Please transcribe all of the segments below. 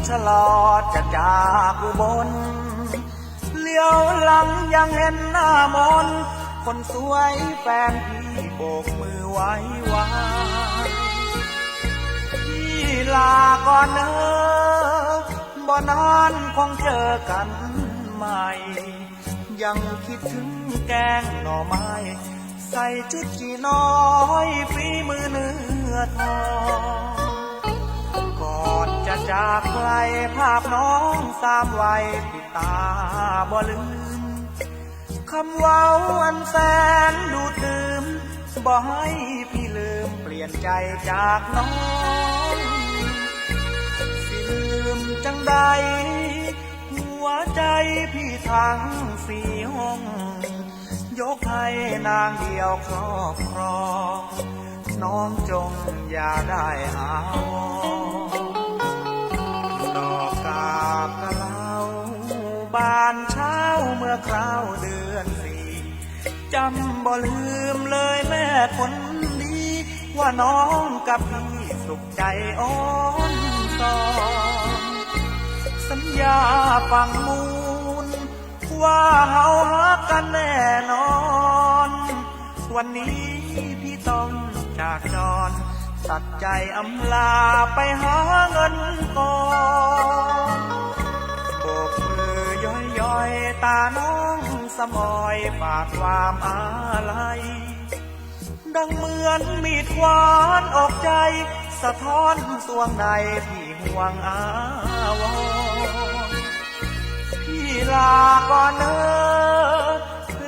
รื่องชลอจะจากอุบล เลี้ยวหลังยังเห็นหน้ามน คนสวยแฟนพี่โบกมือไว้วาพี่ลาก่อนเนอะบ่นานคงเจอกันใหม่ ยังคิดถึงแกงหน่อไม้ ใส่ชุดจีน้อยฝีมือเนื้อทอง จากไกลภาพน้องสามวัยติดตาบ่ลืมคำเว้าอันแสนดูดื่มบ่ให้พี่ลืมเปลี่ยนใจจากน้องสิลืมจังใด หัวใจพี่ทั้งสี่ห้อง ยกให้นางเดียวครอบครอง น้องจงอย่าได้หาวอกกาบกะเหลาบานเช้าเมื่อคราวเดือนสี่จำบ่ลืมเลยแม่คนดี ว่าน้องกับพี่สุขใจอ่อนตอนสัญญาฟังมูล ว่าเฮาฮักกันแน่นอน วันนี้พี่ต้องจากจรตัดใจอำลาไปหาเงินก่อน ย้อยย้อยตาน้องสมอยฝากความอาลัย ดังเหมือนมีดควานออกใจ สะท้อนสวงในพี่ห่วงอาวรพี่ลาก่อนเนอ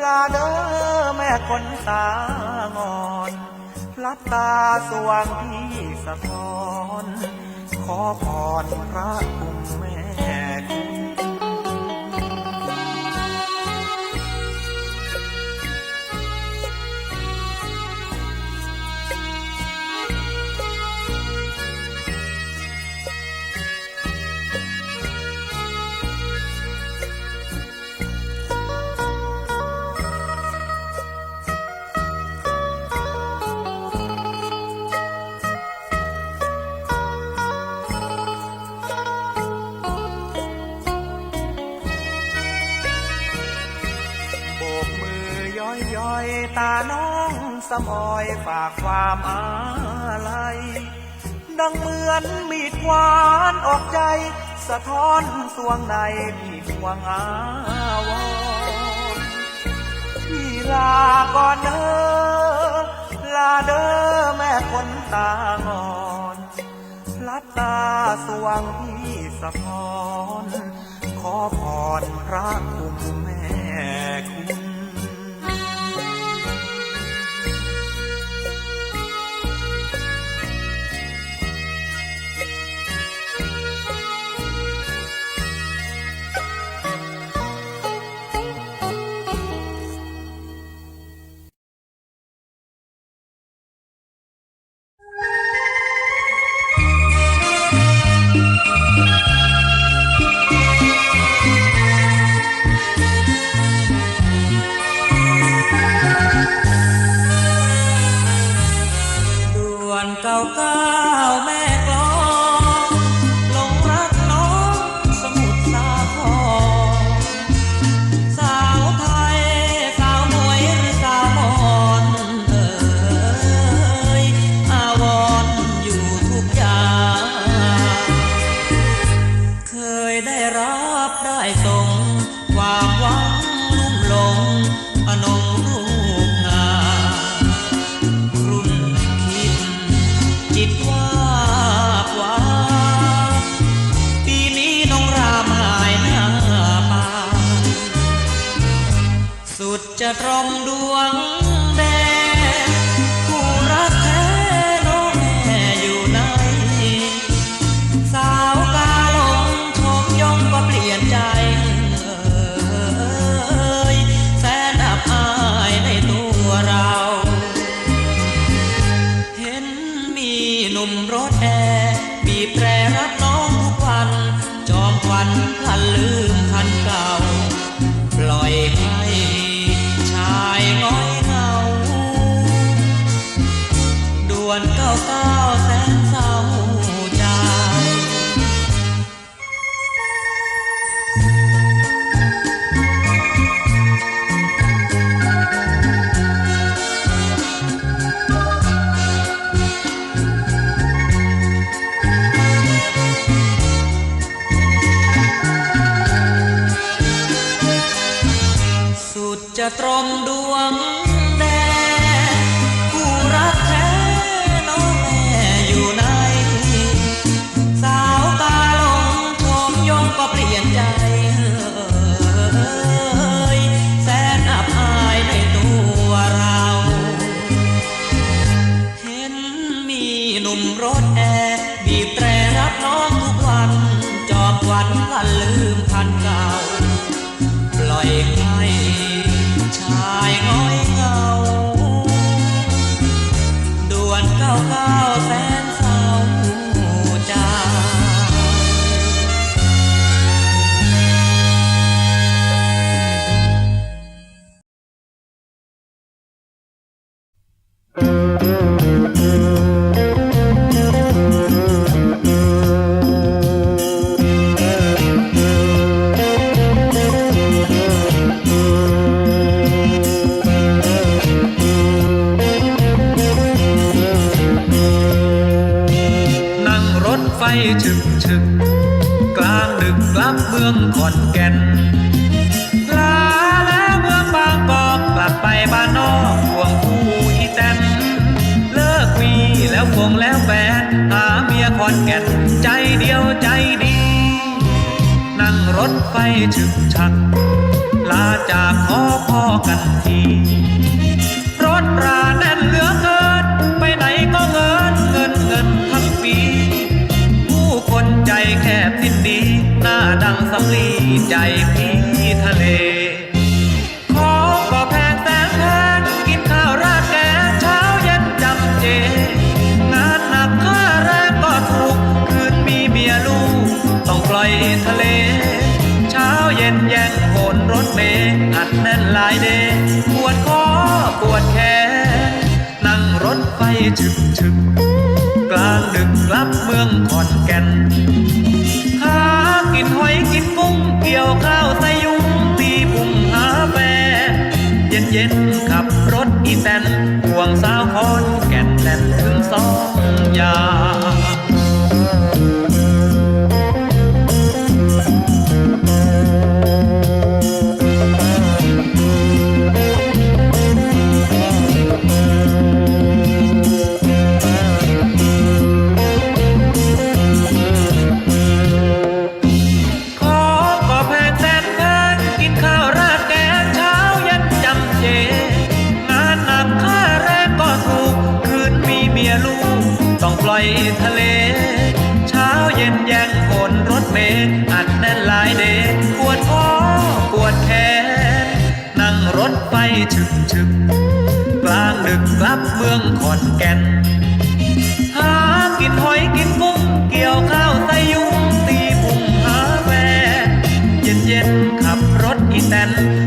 ลาเด้อแม่คนตางอนลับตาสวงพี่สะท้อน ขอพรพระคุณแม่ สมอยฝากความอาลัยดังเหมือนมีดควานออกใจ สะท้อนสวงในพี่หวงอาวรพี่ลาก่อนเด้อลาเด้อแม่คนตางอนลับตาสวงพี่สะพรขอพรพระคุณแม่ วน น้องรามหายหน้าป่าสุดจะตรอมดวง วนเก้าเก้าแสนเศร้าใจสุดจะตรมดู อนแก่นใจเดียวใจดี นั่งรถไฟฉึกฉัก ลาจากขอพ่อกันที รถราแน่นเหลือเกิน ไปไหนก็เงินเงินเงินทั้งปี ผู้คนใจแคบสิ้นดี หน้าดังสำลีใจพี่ทะเล โหนรถเมล์อัดแน่นหลายเดย์ปวดคอปวดแขน นั่งรถไฟฉึกฉึกกลางดึกกลับเมืองขอนแก่นหากินหอยกินกุ้งเกี่ยวข้าวใส่ยุงตีปุ่งหาแฟนเย็นเย็นๆขับรถอีแตนห่วงสาวคอนแก่นแล่นถึงสองยา ถอี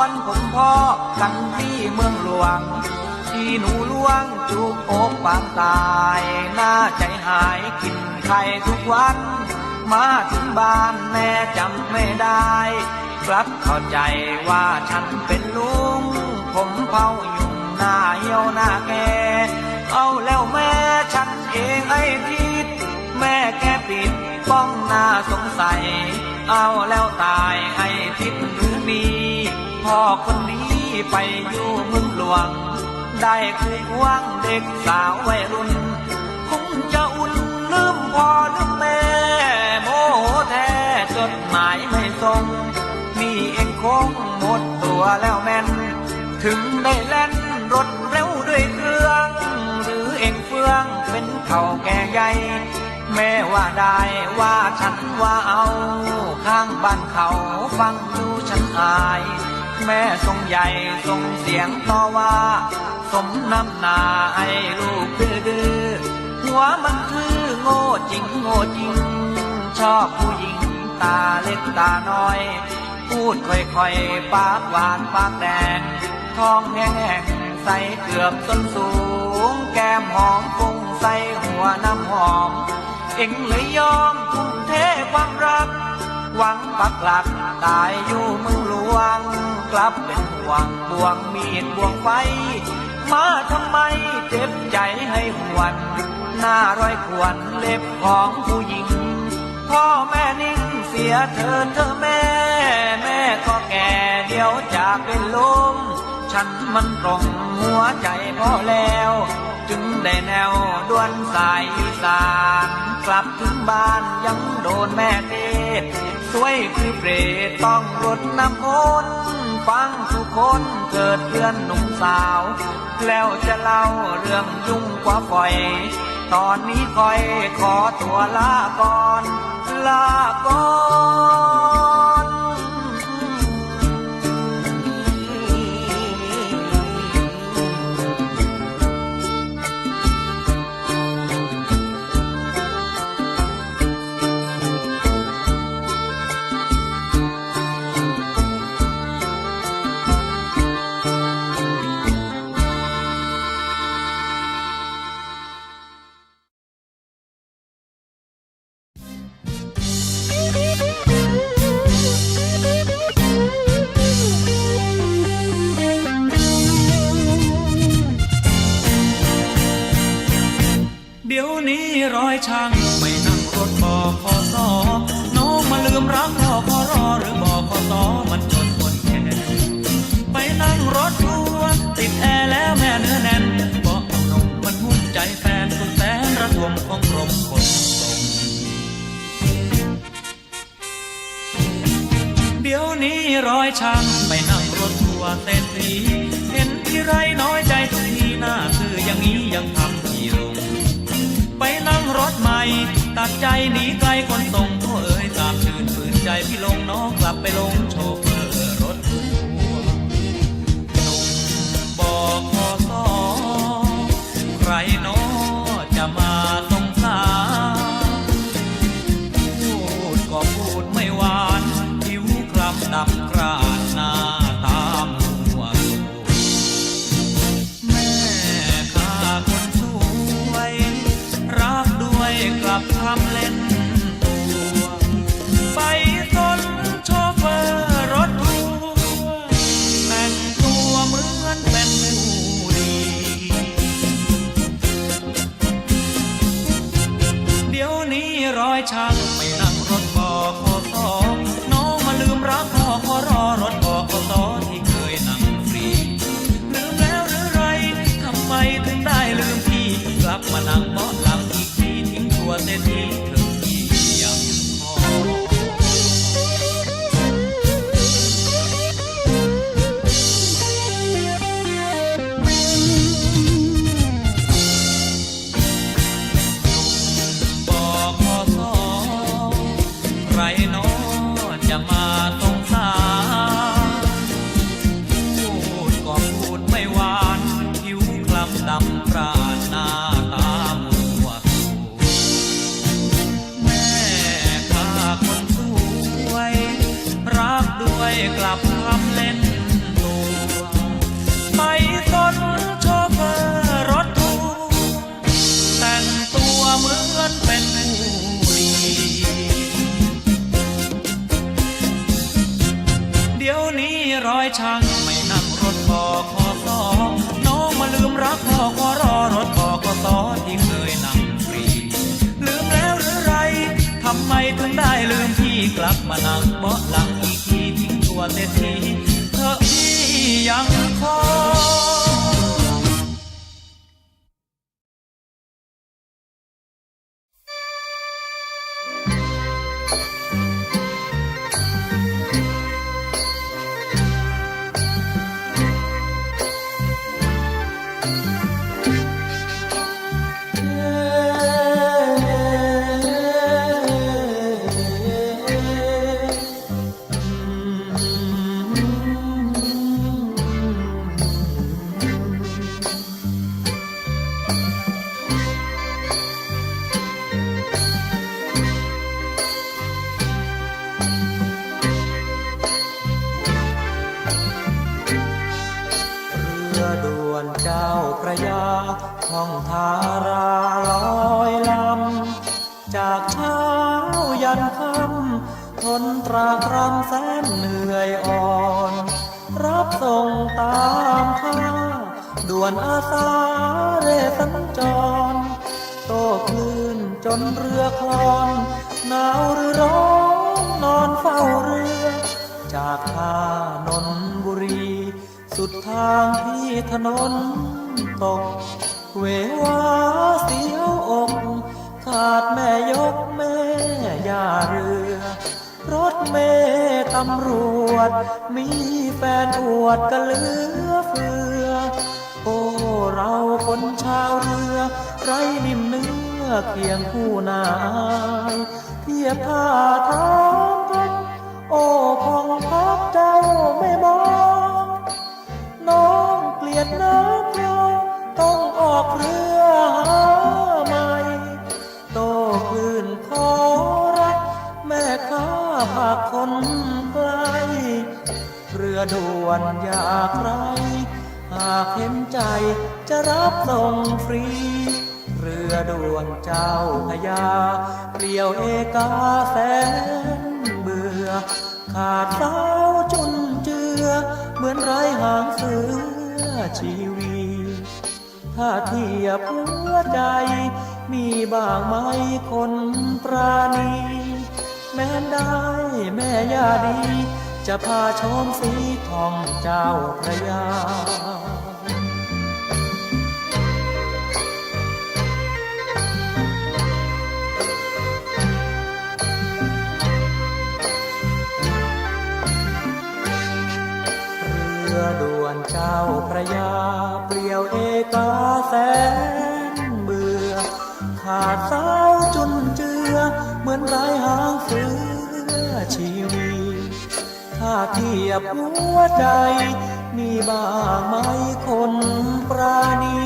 วนผมพ่อกันที่เมืองหลวง ที่หนูล่วงจูบอกปางตายหน้าใจหายกินไข่ทุกวัน มาถึงบ้านแม่จำไม่ได้ กลับเข้าใจว่าฉันเป็นลุง ผมเผาอยู่หน้าเหี่ยวหน้าแก เอาแล้วแม่ฉันเองไอ้ทิดแม่แกปิดป้องหน้าสงสัย เอาแล้วตายให้ทิพหรือมี พ่อคนนี้ไปอยู่เมืองหลวง ได้คู่ควงเด็กสาววัยรุ่น คงจะอุ่นลืมพ่อลืมแม่ โมโหแท้จดหมายไม่ส่งนี่เองคงหมดตัวแล้วแม่น ถึงได้แล่นรถเร็วด้วยเครื่อง หรือเองเฟืองเป็นเขาแก่ใหญ่แม่ว่าได้ว่าฉันว่าเอา ข้างบ้านเขาฟังดูฉันอาย แม่ทรงใหญ่ทรงเสียงต่อว่า สมน้ำหนาไอ้ลูกดื้อดื้อหัวมันคือโง่จริงโง่จริง ชอบผู้หญิงตาเล็กตาน้อย พูดค่อยๆ ปากหวานปากแดงท้องแห้งใสเกือบส้นสูง แก้มหอมฟุ้งใสหัวน้ำหอม เอ็งเลยยอมทุ่มเทความรัก หวังปักหลักตายอยู่เมืองหลวง กลับเป็นห่วงบวงมีดบวงไฟ มาทำไมเจ็บใจให้หวน หน้ารอยขวนเล็บของผู้หญิง พ่อแม่นิ่งเสียเธอเธอแม่ แม่ก็แก่เดี๋ยวจะเป็นลม ฉันมันตรงหัวใจพอแล้ว จึงได้แนวด้วนสายอีสานกลับถึงบ้านยังโดนแม่เทศสวยคือเปรตต้องรดน้ำมนต์ ฟังทุกคนเกิดเพื่อนหนุ่มสาว แล้วจะเล่าเรื่องยุ่งกว่าฝอย ตอนนี้คอยขอตัวลาก่อน ลาก่อน นี้ร้อยช่างไปนั่งรถทัวร์เต็มทีเห็นที่ไรน้อยใจทุกทีหน้าคืออย่างนี้ยังทำที่ลง ไปนั่งรถใหม่ ตัดใจหนีไกลคนส่งโอ้เอ๋ยตามชื่นฝืนใจพี่ลงน้องกลับไปลงโชเฟอร์รถทัวร์หนุ่มบอก กด้วยกลับทำเล่นตัวไปตนโชเฟอร์รถทัวร์แต่งตัวเหมือนเป็นผู้ดีเดี๋ยวนี้ร้อยช่างไม่นั่งรถบขสน้องมาลืมรักพ่อขอรอรถบขสที่เคยนั่งฟรี ลืมแล้วหรือไรทำไมถึงได้ลืมพี่กลับมานั่งเบาะหลัง ทิ้งตัวเสียทีเธอพี่ยังคอย นเรือคลอนหนาวหรือร้อนนอนเฝ้าเรือ จากท่านนบุรี สุดทางที่ถนนตก เววาเสียวอกขาดแม่ยกแม่ย่าเรือ รถเมตำรวจ มีแฟนอวดกันเหลือเฟือ โอ้ เราคนชาวเรือ ไรนิ่มเนื้อ เคียงคู่นายเทียบท่าทางกันโอ้พองพักเจ้าไม่มองน้องเกลียดน้ำยอต้องออกเรือหาใหม่โตคลื่นขอรักแม่ข้าหากคนไกลเรือด่วนอยากไรหากเห็นใจจะรับส่งฟรี รือด่วนเจ้าพระยาเปลี่ยวเอกาแสนเบื่อ ขาดเสาจนเจือ เหมือนไร้หางเสือชีวีถ้าเทียบหัวใจ มีบ้างไหมคนปราณี แม้ได้แม่ยาดี จะพาชมสีทองเจ้าพระยา รือด่วนเจ้าพระยา เปลี่ยวเอกาแสนเบื่อ ขาดสาวจุนเจือ เหมือนไร้หางเสือชีวีถ้าเทียบหัวใจ มีบ้างไหมคนปราณี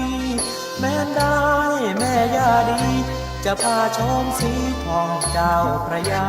แม้นได้แม่ยาดี จะพาชมสีทองเจ้าพระยา